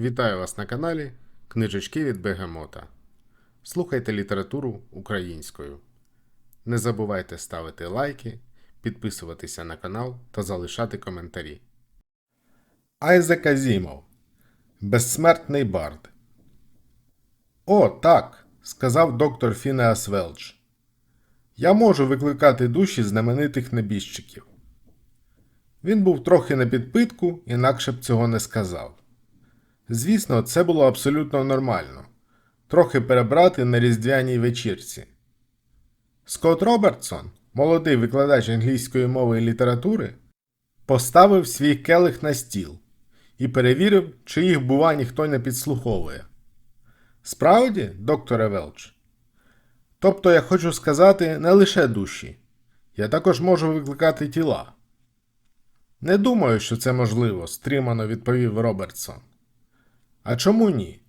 Вітаю вас на каналі Книжечки від Бегемота. Слухайте літературу українською. Не забувайте ставити лайки, підписуватися на канал та залишати коментарі. Айзек Азімов Безсмертний бард. О, так, сказав доктор Фінеас Велч. Я можу викликати душі знаменитих небіжчиків. Він був трохи на підпитку, інакше б цього не сказав. Звісно, це було абсолютно нормально трохи перебрати на різдвяній вечірці. Скотт Робертсон, молодий викладач англійської мови і літератури, поставив свій келих на стіл і перевірив, чи їх, бува, ніхто не підслуховує. Справді, докторе Велч? Тобто я хочу сказати не лише душі, я також можу викликати тіла. Не думаю, що це можливо, стримано відповів Робертсон. А чому ні?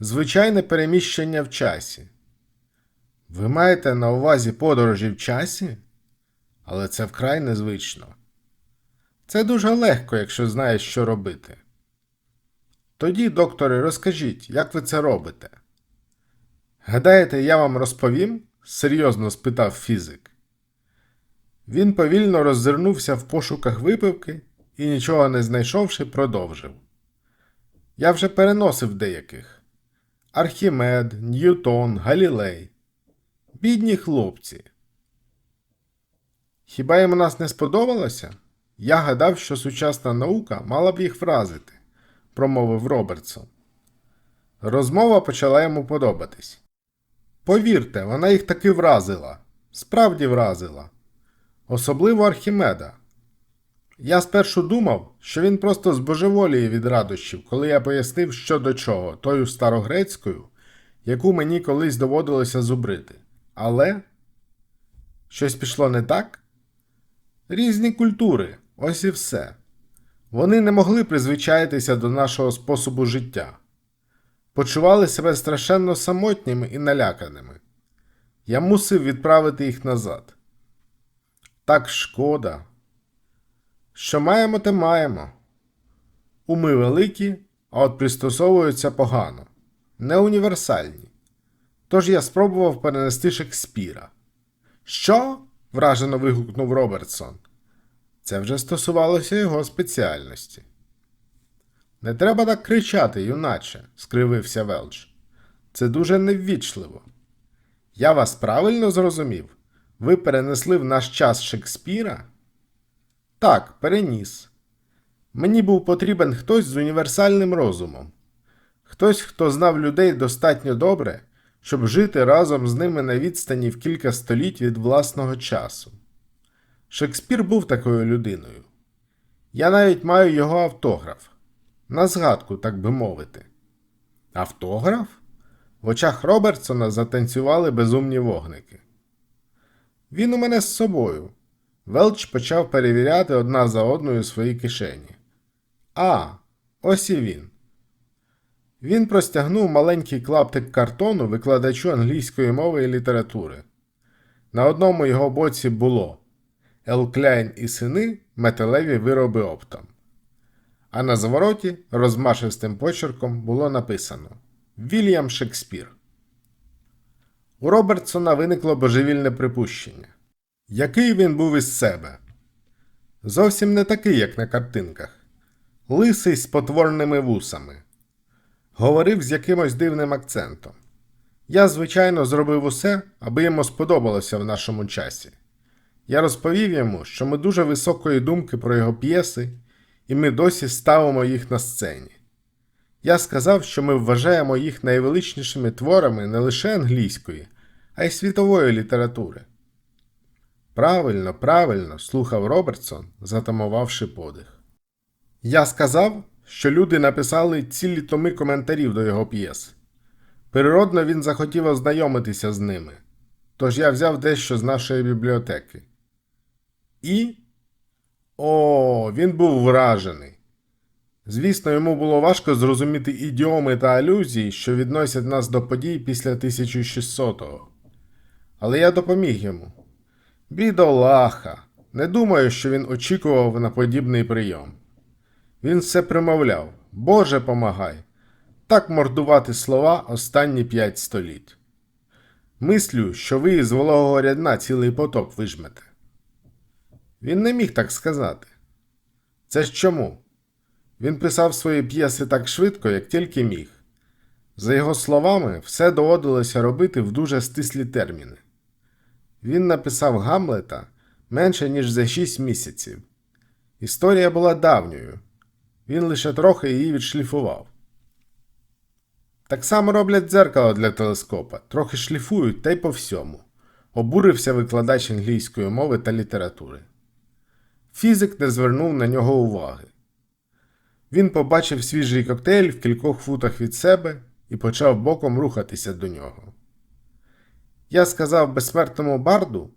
Звичайне переміщення в часі. Ви маєте на увазі подорожі в часі? Але це вкрай незвично. Це дуже легко, якщо знаєш, що робити. Тоді, докторе, розкажіть, як ви це робите? Гадаєте, я вам розповім? серйозно спитав фізик. Він повільно роззирнувся в пошуках випивки і, нічого не знайшовши, продовжив. Я вже переносив деяких Архімед, Ньютон, Галілей. Бідні хлопці. Хіба їм нас не сподобалося? Я гадав, що сучасна наука мала б їх вразити, промовив Робертсон. Розмова почала йому подобатись. Повірте, вона їх таки вразила, справді вразила, особливо Архімеда. Я спершу думав, що він просто збожеволіє від радощів, коли я пояснив, що до чого, тою старогрецькою, яку мені колись доводилося зубрити. Але щось пішло не так? Різні культури, ось і все. Вони не могли призвичаїтися до нашого способу життя, почували себе страшенно самотніми і наляканими. Я мусив відправити їх назад. Так шкода. Що маємо, те маємо. Уми великі, а от пристосовуються погано, не універсальні. Тож я спробував перенести Шекспіра. Що? вражено вигукнув Робертсон. Це вже стосувалося його спеціальності. Не треба так кричати, юначе, скривився Велч. Це дуже неввічливо. Я вас правильно зрозумів? Ви перенесли в наш час Шекспіра? Так, переніс. Мені був потрібен хтось з універсальним розумом, хтось, хто знав людей достатньо добре, щоб жити разом з ними на відстані в кілька століть від власного часу. Шекспір був такою людиною. Я навіть маю його автограф. На згадку, так би мовити. Автограф? В очах Робертсона затанцювали безумні вогники. Він у мене з собою. Велч почав перевіряти одна за одною свої кишені. А, ось і він. Він простягнув маленький клаптик картону викладачу англійської мови і літератури. На одному його боці було Ел Кляйн і сини металеві вироби оптом. А на завороті розмашистим почерком було написано Вільям Шекспір. У Робертсона виникло божевільне припущення. Який він був із себе? Зовсім не такий, як на картинках. Лисий з потворними вусами. Говорив з якимось дивним акцентом. Я, звичайно, зробив усе, аби йому сподобалося в нашому часі. Я розповів йому, що ми дуже високої думки про його п'єси, і ми досі ставимо їх на сцені. Я сказав, що ми вважаємо їх найвеличнішими творами не лише англійської, а й світової літератури. Правильно, правильно, слухав Робертсон, затамувавши подих. Я сказав, що люди написали цілі томи коментарів до його п'єс. Природно, він захотів ознайомитися з ними, тож я взяв дещо з нашої бібліотеки. І. О, він був вражений. Звісно, йому було важко зрозуміти ідіоми та алюзії, що відносять нас до подій після 1600-го. Але я допоміг йому. Бідолаха. Не думаю, що він очікував на подібний прийом. Він все примовляв Боже помагай. Так мордувати слова останні п'ять століть. Мислю, що ви із вологого рядна цілий потоп вижмете. Він не міг так сказати. Це ж чому? Він писав свої п'єси так швидко, як тільки міг. За його словами, все доводилося робити в дуже стислі терміни. Він написав Гамлета менше, ніж за шість місяців. Історія була давньою. Він лише трохи її відшліфував. Так само роблять дзеркало для телескопа, трохи шліфують та й по всьому. Обурився викладач англійської мови та літератури. Фізик не звернув на нього уваги. Він побачив свіжий коктейль в кількох футах від себе і почав боком рухатися до нього. Я сказав безсмертному барду,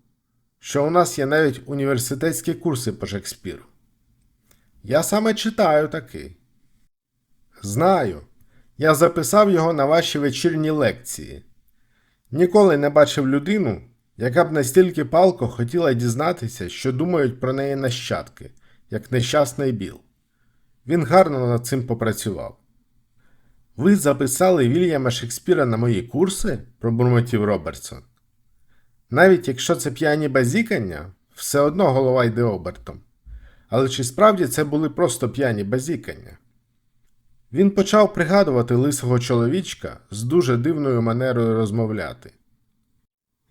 що у нас є навіть університетські курси по Шекспіру. Я саме читаю такий. Знаю. Я записав його на ваші вечірні лекції. Ніколи не бачив людину, яка б настільки палко хотіла дізнатися, що думають про неї нащадки, як нещасний Біл. Він гарно над цим попрацював. Ви записали Вільяма Шекспіра на мої курси? пробурмотів Робертсон. Навіть якщо це п'яні базікання, все одно голова йде обертом. Але чи справді це були просто п'яні базікання? Він почав пригадувати лисого чоловічка з дуже дивною манерою розмовляти.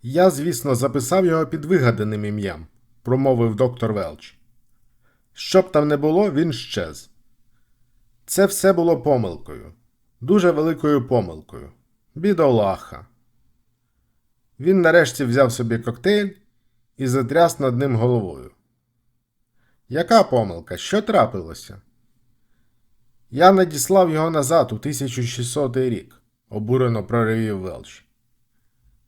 Я, звісно, записав його під вигаданим ім'ям, промовив доктор Велч. Щоб там не було, він щез. Це все було помилкою, дуже великою помилкою. Бідолаха. Він нарешті взяв собі коктейль і затряс над ним головою. Яка помилка? Що трапилося? Я надіслав його назад у 1600 рік, обурено проривів Велч.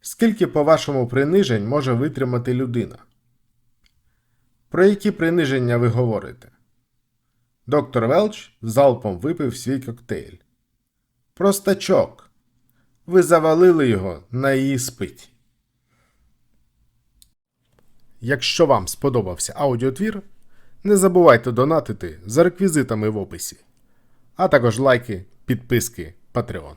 Скільки, по-вашому, принижень може витримати людина? Про які приниження ви говорите? Доктор Велч залпом випив свій коктейль. Простачок. Ви завалили його на іспиті. Якщо вам сподобався аудіотвір, не забувайте донатити за реквізитами в описі, а також лайки, підписки, Patreon.